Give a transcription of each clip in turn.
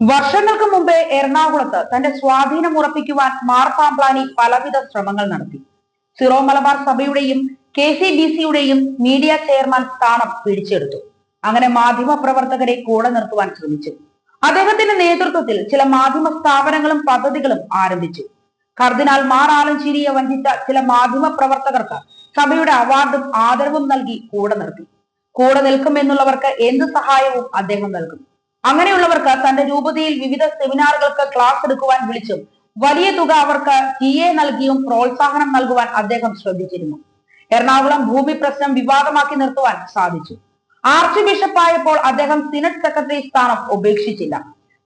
വർഷങ്ങൾക്ക് മുമ്പേ എറണാകുളത്ത് തന്റെ സ്വാധീനം ഉറപ്പിക്കുവാൻ മാർപ്പാമ്പ്ലാനി പലവിധ ശ്രമങ്ങൾ നടത്തി. സിറോ മലബാർ സഭയുടെയും കെ സി ബി സിയുടെയും മീഡിയ ചെയർമാൻ സ്ഥാനം പിടിച്ചെടുത്തു. അങ്ങനെ മാധ്യമ പ്രവർത്തകരെ കൂടെ നിർത്തുവാൻ ശ്രമിച്ചു. അദ്ദേഹത്തിന്റെ നേതൃത്വത്തിൽ ചില മാധ്യമ സ്ഥാപനങ്ങളും പദ്ധതികളും ആരംഭിച്ചു. കർദിനാൾ മാർ ആലഞ്ചേരിയെ വഞ്ചിച്ച ചില മാധ്യമ പ്രവർത്തകർക്ക് സഭയുടെ അവാർഡും ആദരവും നൽകി കൂടെ നിർത്തി. കൂടെ നിൽക്കുമെന്നുള്ളവർക്ക് എന്ത് സഹായവും അദ്ദേഹം നൽകും. അങ്ങനെയുള്ളവർക്ക് തന്റെ രൂപതയിൽ വിവിധ സെമിനാറുകൾക്ക് ക്ലാസ് എടുക്കുവാൻ വിളിച്ചും വലിയ തുക അവർക്ക് ടി എ നൽകിയും പ്രോത്സാഹനം നൽകുവാൻ അദ്ദേഹം ശ്രദ്ധിച്ചിരുന്നു. എറണാകുളം ഭൂമി പ്രശ്നം വിവാദമാക്കി നിർത്തുവാൻ സാധിച്ചു. ആർച്ച് ബിഷപ്പ് ആയപ്പോൾ അദ്ദേഹം സിനഡ് സെക്രട്ടറി സ്ഥാനം ഉപേക്ഷിച്ചില്ല.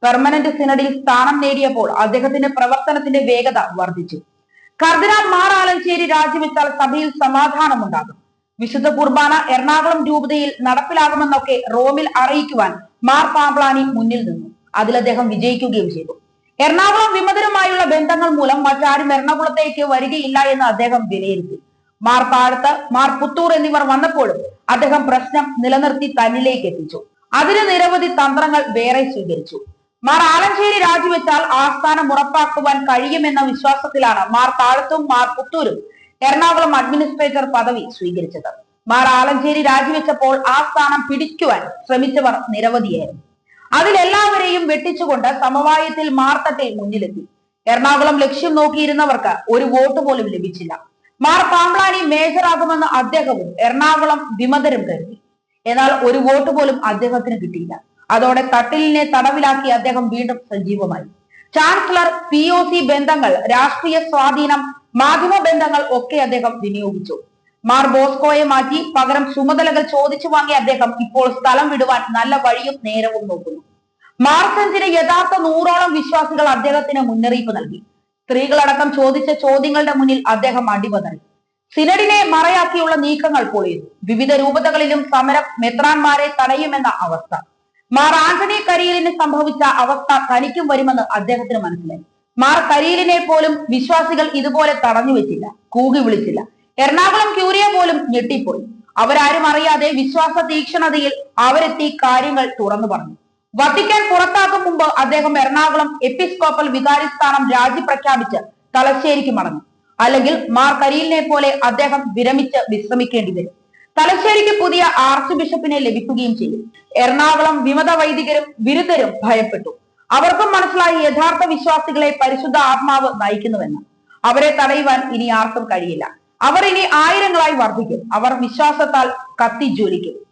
പെർമനന്റ് സിനഡിൽ സ്ഥാനം നേടിയപ്പോൾ അദ്ദേഹത്തിന്റെ പ്രവർത്തനത്തിന്റെ വേഗത വർദ്ധിച്ചു. കർദിനാൾ മാർ ആലഞ്ചേരി രാജിവെച്ചാൽ സഭയിൽ സമാധാനമുണ്ടാകും. വിശുദ്ധ കുർബാന എറണാകുളം രൂപതയിൽ നടപ്പിലാകുമെന്നൊക്കെ റോമിൽ അറിയിക്കുവാൻ മാർ പാപ്ലാനി മുന്നിൽ നിന്നു. അതിൽ അദ്ദേഹം വിജയിക്കുകയും ചെയ്തു. എറണാകുളം വിമതരുമായുള്ള ബന്ധങ്ങൾ മൂലം മറ്റാരും എറണാകുളത്തേക്ക് വരികയില്ല എന്ന് അദ്ദേഹം വിലയിരുത്തി. മാർ താഴത്ത് മാർ പുത്തൂർ എന്നിവർ വന്നപ്പോഴും അദ്ദേഹം പ്രശ്നം നിലനിർത്തി തന്നിലേക്ക് എത്തിച്ചു. അതിന് നിരവധി തന്ത്രങ്ങൾ വേറെ സ്വീകരിച്ചു. മാർ ആലഞ്ചേരി രാജിവെച്ചാൽ ആസ്ഥാനം ഉറപ്പാക്കുവാൻ കഴിയുമെന്ന വിശ്വാസത്തിലാണ് മാർ താഴത്തും മാർ പുത്തൂരും എറണാകുളം അഡ്മിനിസ്ട്രേറ്റർ പദവി സ്വീകരിച്ചത്. മാർ ആലഞ്ചേരി രാജിവെച്ചപ്പോൾ ആ സ്ഥാനം പിടിക്കുവാൻ ശ്രമിച്ചവർ നിരവധിയായിരുന്നു. അതിലെല്ലാവരെയും വെട്ടിച്ചുകൊണ്ട് സമവായത്തിൽ മാർത്തട്ടെ മുന്നിലെത്തി. എറണാകുളം ലക്ഷ്യം നോക്കിയിരുന്നവർക്ക് ഒരു വോട്ട് പോലും ലഭിച്ചില്ല. മാർ പാമ്പ്ലാനി മേജറാകുമെന്ന് അദ്ദേഹവും എറണാകുളം വിമതരും കരുതി. എന്നാൽ ഒരു വോട്ട് പോലും അദ്ദേഹത്തിന് കിട്ടിയില്ല. അതോടെ തട്ടിലിനെ തടവിലാക്കി അദ്ദേഹം വീണ്ടും സജീവമായി. ചാൻസലർ പി ഒ സി ബന്ധങ്ങൾ രാഷ്ട്രീയ സ്വാധീനം മാധ്യമ ബന്ധങ്ങൾ ഒക്കെ അദ്ദേഹം വിനിയോഗിച്ചു. മാർ ബോസ്കോയെ മാറ്റി പകരം ചുമതലകൾ ചോദിച്ചു വാങ്ങിയ അദ്ദേഹം ഇപ്പോൾ സ്ഥലം വിടുവാൻ നല്ല വഴിയും നേരവും നോക്കുന്നു. മാർസഞ്ചിന് യഥാർത്ഥ നൂറോളം വിശ്വാസികൾ അദ്ദേഹത്തിന് മുന്നറിയിപ്പ് നൽകി. സ്ത്രീകളടക്കം ചോദിച്ച ചോദ്യങ്ങളുടെ മുന്നിൽ അദ്ദേഹം അടിപതറി സിനഡിനെ മറയാക്കിയുള്ള നീക്കങ്ങൾ പൊളിയുന്നു. വിവിധ രൂപതകളിലും സമരം മെത്രാൻമാരെ തടയുമെന്ന അവസ്ഥ. മാർ ആന്റണി കരിയലിന് സംഭവിച്ച അവസ്ഥ തനിക്കും വരുമെന്ന് അദ്ദേഹത്തിന് മനസ്സിലായി. മാർ കരീലിനെ പോലും വിശ്വാസികൾ ഇതുപോലെ തടഞ്ഞു വെച്ചില്ല കൂകി വിളിച്ചില്ല. എറണാകുളം ക്യൂരിയ പോലും ഞെട്ടിപ്പോയി. അവരാരും അറിയാതെ വിശ്വാസ തീക്ഷണതയിൽ അവരെത്തി കാര്യങ്ങൾ തുറന്നു പറഞ്ഞു. വത്തിക്കാൻ പുറത്താക്കും മുമ്പ് അദ്ദേഹം എറണാകുളം എപ്പിസ്കോപ്പൽ വികാരിസ്ഥാനം രാജി പ്രഖ്യാപിച്ച് തലശ്ശേരിക്ക് മടങ്ങി. അല്ലെങ്കിൽ മാർ കരീലിനെ പോലെ അദ്ദേഹം വിരമിച്ച് വിശ്രമിക്കേണ്ടി വരും. തലശ്ശേരിക്ക് പുതിയ ആർച്ച് ബിഷപ്പിനെ ലഭിക്കുകയും ചെയ്യും. എറണാകുളം വിമത വൈദികരും ബിരുദരും ഭയപ്പെട്ടു. അവർക്കും മനസ്സിലായി യഥാർത്ഥ വിശ്വാസികളെ പരിശുദ്ധ ആത്മാവ് നയിക്കുന്നുവെന്ന്. അവരെ തടയുവാൻ ഇനി ആർക്കും കഴിയില്ല. അവർ ഇനി ആയിരങ്ങളായി വർദ്ധിക്കും. അവർ വിശ്വാസത്താൽ കത്തിജ്വലിക്കും.